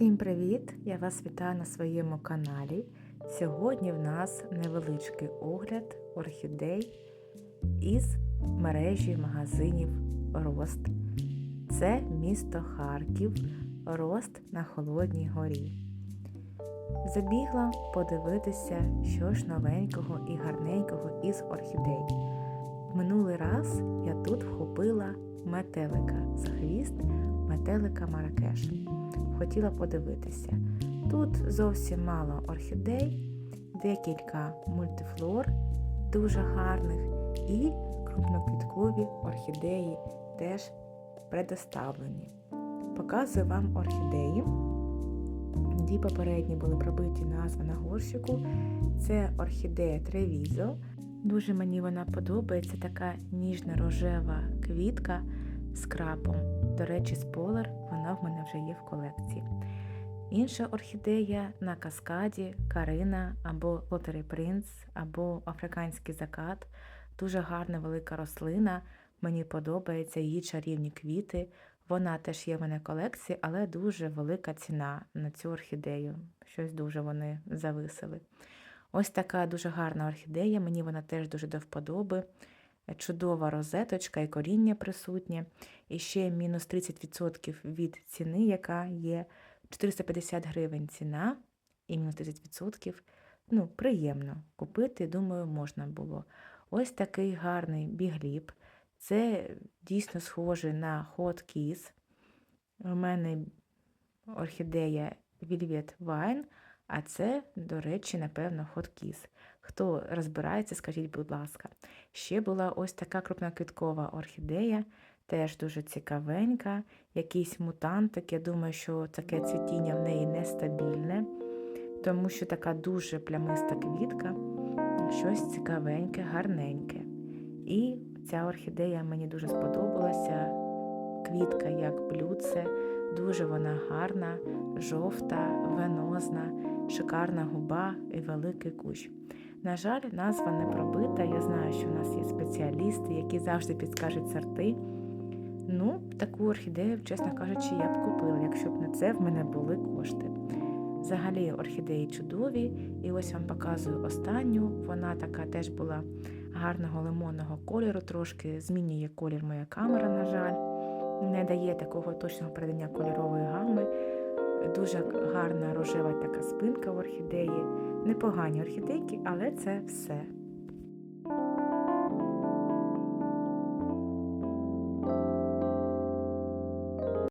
Всім привіт! Я вас вітаю на своєму каналі. Сьогодні в нас невеличкий огляд орхідей із мережі магазинів Рост. Це місто Харків, Рост на Холодній горі. Забігла подивитися, що ж новенького і гарненького із орхідей. Минулий раз я тут вхопила метелика за хвіст, метелика Маракеш хотіла подивитися. Тут зовсім мало орхідей, декілька мультифлор дуже гарних і крупноквіткові орхідеї теж предоставлені. Показую вам орхідеї. Дві попередні були пробиті назви на горщику. Це орхідея Тревізо. Дуже мені вона подобається, така ніжна рожева квітка з крапом. До речі, сполер вона в мене вже є в колекції. Інша орхідея на каскаді, Карина або Лотері Принц, або Африканський закат. Дуже гарна велика рослина. Мені подобаються її чарівні квіти. Вона теж є в мене в колекції, але дуже велика ціна на цю орхідею. Щось дуже вони зависили. Ось така дуже гарна орхідея, мені вона теж дуже до вподоби чудова розеточка і коріння присутнє. І ще мінус 30% від ціни, яка є 450 гривень ціна, і мінус 30%. Ну, приємно купити, думаю, можна було. Ось такий гарний бігліп. Це дійсно схоже на Hot Kiss. У мене орхідея Velvet Wine, а це, до речі, напевно, Kiss. Хто розбирається, скажіть, будь ласка. Ще була ось така крупноквіткова орхідея, теж дуже цікавенька, якийсь мутантик. Я думаю, що таке цвітіння в неї нестабільне, тому що така дуже плямиста квітка, щось цікавеньке, гарненьке. І ця орхідея мені дуже сподобалася. Квітка як блюдце, дуже вона гарна, жовта, венозна, шикарна губа і великий кущ. На жаль, назва не пробита. Я знаю, що у нас є спеціалісти, які завжди підскажуть сорти. Ну, таку орхідею, чесно кажучи, я б купила, якщо б не це в мене були кошти. Взагалі, орхідеї чудові, і ось вам показую останню. Вона така теж була гарного лимонного кольору, трошки змінює колір моя камера, на жаль, не дає такого точного передання кольорової гами. Дуже гарна рожева така спинка в орхідеї. Непогані орхідейки, але це все.